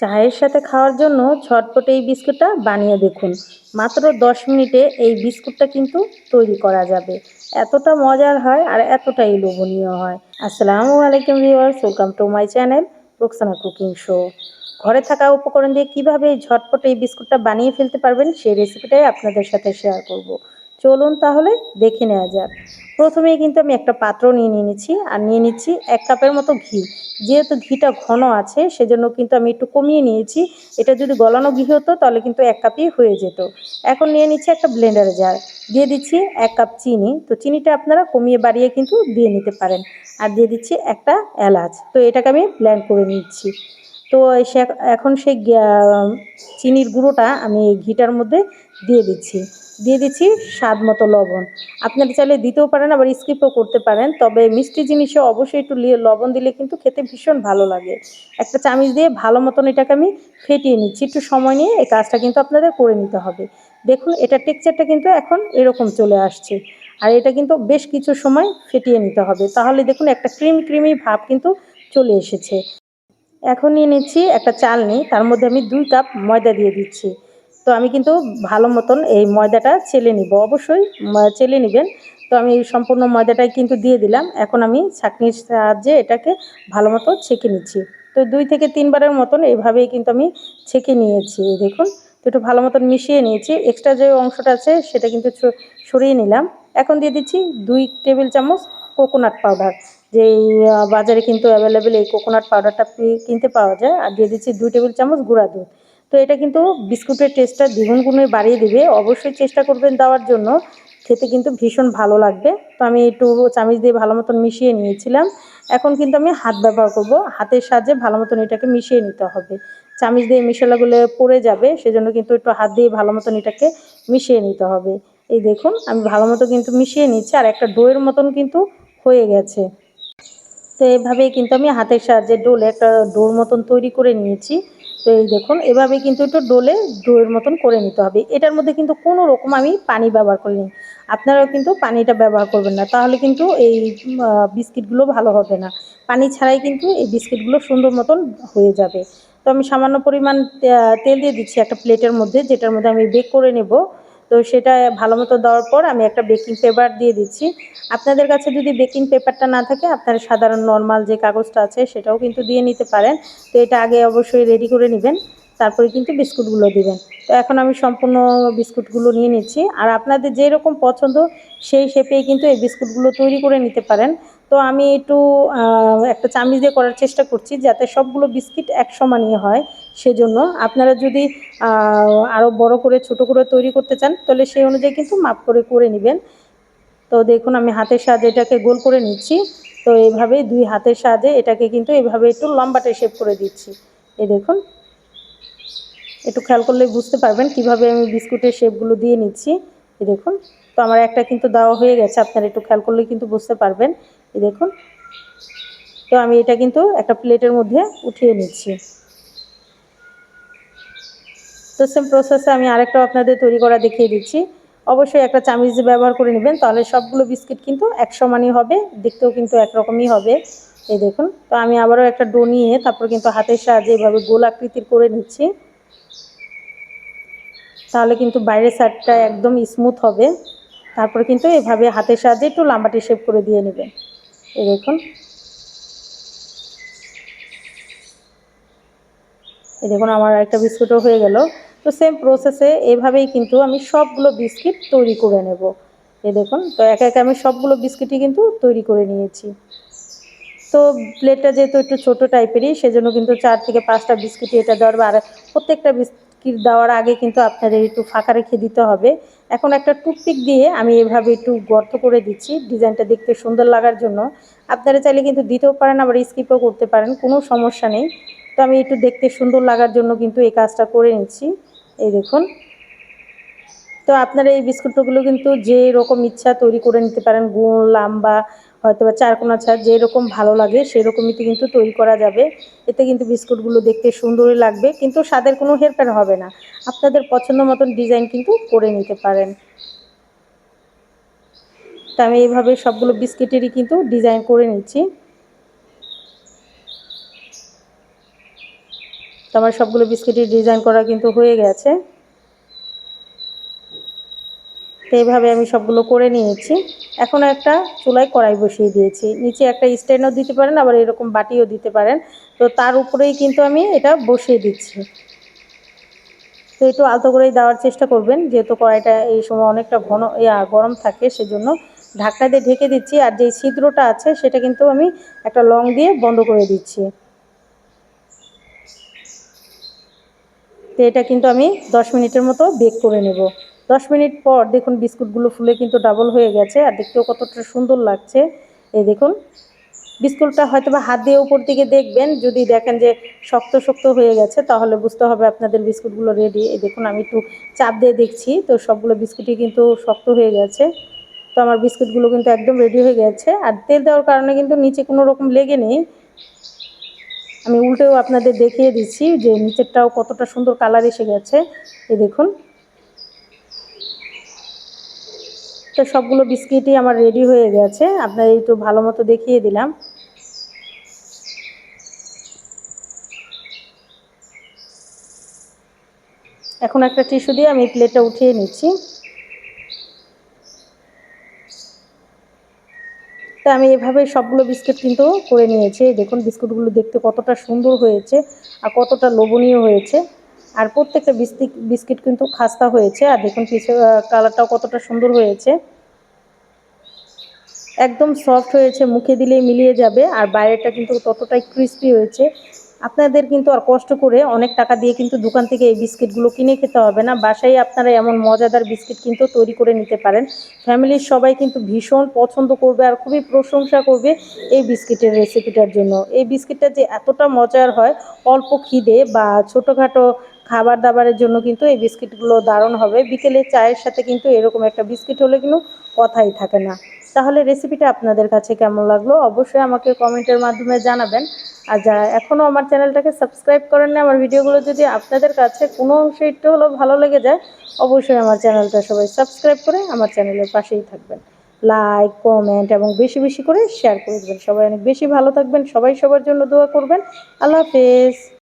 চায়ের সাথে খাওয়ার জন্য ঝটপট এই বিস্কুটটা বানিয়ে দেখুন। মাত্র দশ মিনিটে এই বিস্কুটটা কিন্তু তৈরি করা যাবে। এতটা মজার হয় আর এতটাই লোভনীয় হয়। আসসালামু আলাইকুম viewers, welcome to my channel Roksana cooking show. ঘরে থাকা উপকরণ দিয়ে কীভাবে ঝটপট এই বিস্কুটটা বানিয়ে ফেলতে পারবেন সেই রেসিপিটাই আপনাদের সাথে শেয়ার করব। চলুন তাহলে দেখে নেওয়া যাক। প্রথমেই কিন্তু আমি একটা পাত্র নিয়ে নিয়ে নিচ্ছি আর নিয়ে নিচ্ছি এক কাপের মতো ঘি। যেহেতু ঘিটা ঘন আছে, সেজন্য কিন্তু আমি একটু কমিয়ে নিয়েছি। এটা যদি গলানো ঘি হতো, তাহলে কিন্তু এক কাপই হয়ে যেত। এখন নিয়ে নিচ্ছি একটা ব্লেন্ডারে জার দিয়ে দিচ্ছি এক কাপ চিনি। তো চিনিটা আপনারা কমিয়ে বাড়িয়ে কিন্তু দিয়ে নিতে পারেন। আর দিয়ে দিচ্ছি একটা এলাচ। তো এটাকে আমি ব্ল্যান্ড করে নিচ্ছি। তো এখন সেই চিনির গুঁড়োটা আমি ঘিটার মধ্যে দিয়ে দিচ্ছি। দিয়ে দিচ্ছি স্বাদ মতো লবণ। আপনারা চাইলে দিতেও পারেন, আবার স্কিপও করতে পারেন। তবে মিষ্টি জিনিসে অবশ্যই একটু লবণ দিলে কিন্তু খেতে ভীষণ ভালো লাগে। একটা চামিচ দিয়ে ভালো মতন এটাকে আমি ফেটিয়ে নিচ্ছি। একটু সময় নিয়ে এই কাজটা কিন্তু আপনাদের করে নিতে হবে। দেখুন, এটা টেক্সচারটা কিন্তু এখন এরকম চলে আসছে। আর এটা কিন্তু বেশ কিছু সময় ফেটিয়ে নিতে হবে। তাহলে দেখুন, একটা ক্রিম ক্রিমি ভাব কিন্তু চলে এসেছে। এখন নিয়ে নিচ্ছি একটা চালনি। তার মধ্যে আমি দুই কাপ ময়দা দিয়ে দিচ্ছি। তো আমি কিন্তু ভালো মতন এই ময়দাটা চেলে নিব। অবশ্যই চেলে নেবেন। তো আমি সম্পূর্ণ ময়দাটাই কিন্তু দিয়ে দিলাম। এখন আমি ছাঁকনির সাহায্যে এটাকে ভালো মতো ছেঁকে নিচ্ছি। তো দুই থেকে তিনবারের মতন এইভাবেই কিন্তু আমি ছেঁকে নিয়েছি দেখুন। তো একটু ভালো মতন মিশিয়ে নিয়েছি। এক্সট্রা যে অংশটা আছে সেটা কিন্তু সরিয়ে নিলাম। এখন দিয়ে দিচ্ছি দুই টেবিল চামচ কোকোনাট পাউডার। যে বাজারে কিন্তু অ্যাভেলেবেল এই কোকোনাট পাউডারটা কিনতে পাওয়া যায়। আর দিয়ে দিচ্ছি দুই টেবিল চামচ গুঁড়া দুধ। তো এটা কিন্তু বিস্কুটের টেস্টটা দ্বিগুণ গুণে বাড়িয়ে দেবে। অবশ্যই চেষ্টা করবেন দেওয়ার জন্য। খেতে কিন্তু ভীষণ ভালো লাগবে। তো আমি একটু চামিচ দিয়ে ভালো মতন মিশিয়ে নিয়েছিলাম। এখন কিন্তু আমি হাত ব্যবহার করব। হাতের সাহায্যে ভালো মতন এটাকে মিশিয়ে নিতে হবে। চামিচ দিয়ে মিশালাগুলো পড়ে যাবে, সেজন্য কিন্তু একটু হাত দিয়ে ভালো মতন এটাকে মিশিয়ে নিতে হবে। এই দেখুন, আমি ভালো মতো কিন্তু মিশিয়ে নিচ্ছি আর একটা ডোয়ের মতন কিন্তু হয়ে গেছে। তো এভাবেই কিন্তু আমি হাতের সাহায্যে ডোলে একটা ডোর মতন তৈরি করে নিয়েছি। তো এই দেখুন, এভাবে কিন্তু একটু ডোলে ডোয়ের মতন করে নিতে হবে। এটার মধ্যে কিন্তু কোনো রকম আমি পানি ব্যবহার করিনি। আপনারাও কিন্তু পানিটা ব্যবহার করবেন না, তাহলে কিন্তু এই বিস্কিটগুলো ভালো হবে না। পানি ছাড়াই কিন্তু এই বিস্কিটগুলো সুন্দর মতন হয়ে যাবে। তো আমি সামান্য পরিমাণ তেল দিয়ে দিচ্ছি একটা প্লেটের মধ্যে, যেটার মধ্যে আমি বেক করে নেব। তো সেটা ভালো মতো দেওয়ার পর আমি একটা বেকিং পেপার দিয়ে দিচ্ছি। আপনাদের কাছে যদি বেকিং পেপারটা না থাকে, আপনারা সাধারণ নর্মাল যে কাগজটা আছে সেটাও কিন্তু দিয়ে নিতে পারেন। তো এটা আগে অবশ্যই রেডি করে নেবেন, তারপরে কিন্তু বিস্কুটগুলো দিবেন। তো এখন আমি সম্পূর্ণ বিস্কুটগুলো নিয়ে নিচ্ছি। আর আপনাদের যেরকম পছন্দ সেই শেপেই কিন্তু এই বিস্কুটগুলো তৈরি করে নিতে পারেন। তো আমি একটু একটা চামিচ দিয়ে করার চেষ্টা করছি যাতে সবগুলো বিস্কিট এক সমানই হয়। সেজন্য আপনারা যদি আরও বড় করে, ছোট করে তৈরি করতে চান, তাহলে সেই অনুযায়ী কিন্তু মাপ করে করে নেবেন। তো দেখুন, আমি হাতের সাহায্যে এটাকে গোল করে নিচ্ছি। তো এইভাবেই দুই হাতের সাহায্যে এটাকে কিন্তু এভাবে একটু লম্বাটে শেপ করে দিচ্ছি। এই দেখুন। একটু খেয়াল করলে বুঝতে পারবেন কীভাবে আমি বিস্কুটের শেপগুলো দিয়ে নিচ্ছি। এই দেখুন। তো আমার একটা কিন্তু দেওয়া হয়ে গেছে, আপনারা একটু খেয়াল করলে কিন্তু বুঝতে পারবেন। দেখুন। তো আমি এটা কিন্তু একটা প্লেটের মধ্যে উঠিয়ে নিচ্ছি। তো সেম প্রসেসে আমি আরেকটা আপনাদের তৈরি করা দেখিয়ে দিচ্ছি। অবশ্যই একটা চামিচ ব্যবহার করে নেবেন, তাহলে সবগুলো বিস্কিট কিন্তু এক সমানই হবে, দেখতেও কিন্তু একরকমই হবে। এই দেখুন, তো আমি আবারও একটা ডো নিয়ে তারপর কিন্তু হাতের সাহায্যে এভাবে গোল আকৃতির করে নিচ্ছি। তাহলে কিন্তু বাইরের সাইডটা একদম স্মুথ হবে। তারপর কিন্তু এভাবে হাতের সাহায্যে একটু লাম্বাটি শেপ করে দিয়ে নেবেন। এই দেখুন। এই দেখুন, আমার একটা বিস্কুটও হয়ে গেল। তো সেম প্রসেসে এভাবেই কিন্তু আমি সবগুলো বিস্কিট তৈরি করে নেব। এই দেখুন, তো একে একে আমি সবগুলো বিস্কিটই কিন্তু তৈরি করে নিয়েছি। তো প্লেটটা যেহেতু একটু ছোটো টাইপেরই সেজন্য কিন্তু চার থেকে পাঁচটা বিস্কিটই এটা দেওয়ার আর প্রত্যেকটা বিস্কিট দেওয়ার আগে কিন্তু আপনাদের একটু ফাঁকা রেখে দিতে হবে। এখন একটা টুকটিক দিয়ে আমি এভাবে একটু গর্ত করে দিচ্ছি, ডিজাইনটা দেখতে সুন্দর লাগার জন্য। আপনারা চাইলে কিন্তু দিতেও পারেন, আবার স্কিপও করতে পারেন, কোনো সমস্যা নেই। তো আমি একটু দেখতে সুন্দর লাগার জন্য কিন্তু এই কাজটা করে নিচ্ছি। এই দেখুন। তো আপনারা এই বিস্কুটগুলো কিন্তু যে রকম ইচ্ছা তৈরি করে নিতে পারেন গোল লাম্বা হয়তো বা চারকোনা ছাড় যেরকম ভালো লাগে, সেরকমই কিন্তু তৈরি করা যাবে। এতে কিন্তু বিস্কুটগুলো দেখতে সুন্দরই লাগবে, কিন্তু স্বাদের কোনো হেরফের হবে না। আপনাদের পছন্দ মতন ডিজাইন কিন্তু করে নিতে পারেন। তা আমি এইভাবে সবগুলো বিস্কিটেরই কিন্তু ডিজাইন করে নিচ্ছি। তো আমার সবগুলো বিস্কিটের ডিজাইন করা কিন্তু হয়ে গেছে। তো এইভাবে আমি সবগুলো করে নিয়েছি। এখন একটা চুলায় কড়াই বসিয়ে দিয়েছি। নিচে একটা স্ট্যান্ডও দিতে পারেন, আবার এরকম বাটিও দিতে পারেন। তো তার উপরেই কিন্তু আমি এটা বসিয়ে দিচ্ছি। তো একটু আলতো করেই দেওয়ার চেষ্টা করবেন, যেহেতু কড়াইটা এই সময় অনেকটা ঘন গরম থাকে, সেজন্য ঢাকনা দিয়ে ঢেকে দিচ্ছি। আর যে ছিদ্রটা আছে, সেটা কিন্তু আমি একটা লং দিয়ে বন্ধ করে দিচ্ছি। তো এটা কিন্তু আমি দশ মিনিটের মতো বেক করে নেব। দশ মিনিট পর দেখুন বিস্কুটগুলো ফুলে কিন্তু ডাবল হয়ে গেছে আর দেখতেও কতটা সুন্দর লাগছে। এই দেখুন, বিস্কুটটা হয়তো বা হাত দিয়ে উপর দিকে দেখবেন, যদি দেখেন যে শক্ত শক্ত হয়ে গেছে, তাহলে বুঝতে হবে আপনাদের বিস্কুটগুলো রেডি এই দেখুন, আমি একটু চাপ দিয়ে দেখছি, তো সবগুলো বিস্কুটই কিন্তু শক্ত হয়ে গেছে। তো আমার বিস্কুটগুলো কিন্তু একদম রেডি হয়ে গেছে। আর তেল দেওয়ার কারণে কিন্তু নিচে কোনো রকম লেগে নেই। আমি উল্টেও আপনাদের দেখিয়ে দিচ্ছি যে নিচেরটাও কতটা সুন্দর কালার এসে গেছে। এই দেখুন তো সবগুলো বিস্কিটই আমার রেডি হয়ে গেছে। আপনার একটু ভালো মতো দেখিয়ে দিলাম। এখন একটা টিস্যু দিয়ে আমি প্লেটটা উঠিয়ে নিচ্ছি। তা আমি এভাবে সবগুলো বিস্কিট কিন্তু করে নিয়েছি। দেখুন, বিস্কুটগুলো দেখতে কতটা সুন্দর হয়েছে আর কতটা লোভনীয় হয়েছে। আর প্রত্যেকটা বিস্কিট বিস্কিট কিন্তু খাস্তা হয়েছে। আর দেখুন পিছনে কালারটাও কতটা সুন্দর হয়েছে। একদম সফট হয়েছে, মুখে দিলেই মিলিয়ে যাবে। আর বাইরেটা কিন্তু ততটাই ক্রিস্পি হয়েছে। আপনাদের কিন্তু আর কষ্ট করে অনেক টাকা দিয়ে কিন্তু দোকান থেকে এই বিস্কিটগুলো কিনে খেতে হবে না। বাসায় আপনারা এমন মজাদার বিস্কিট কিন্তু তৈরি করে নিতে পারেন। ফ্যামিলির সবাই কিন্তু ভীষণ পছন্দ করবে আর খুবই প্রশংসা করবে এই বিস্কিটের রেসিপিটার জন্য। এই বিস্কিটটা যে এতটা মজার হয়, অল্প খিদে বা ছোটোখাটো খাবার দাবারের জন্য কিন্তু এই বিস্কিটগুলো দারুণ হবে। বিকেলে চায়ের সাথে কিন্তু এরকম একটা বিস্কিট হলে কিন্তু কথাই থাকে না। তাহলে রেসিপিটা আপনাদের কাছে কেমন লাগল? অবশ্যই আমাকে কমেন্টের মাধ্যমে জানাবেন। আর যারা এখনও আমার চ্যানেলটাকে সাবস্ক্রাইব করেন না আমার ভিডিওগুলো যদি আপনাদের কাছে কোনো অংশে একটু হলেও ভালো লেগে যায়, অবশ্যই আমার চ্যানেলটা সবাই সাবস্ক্রাইব করে আমার চ্যানেলের পাশেই থাকবেন। লাইক কমেন্ট এবং বেশি বেশি করে শেয়ার করে দেবেন। সবাই অনেক বেশি ভালো থাকবেন। সবাই সবার জন্য দোয়া করবেন। আল্লাহ হাফেজ।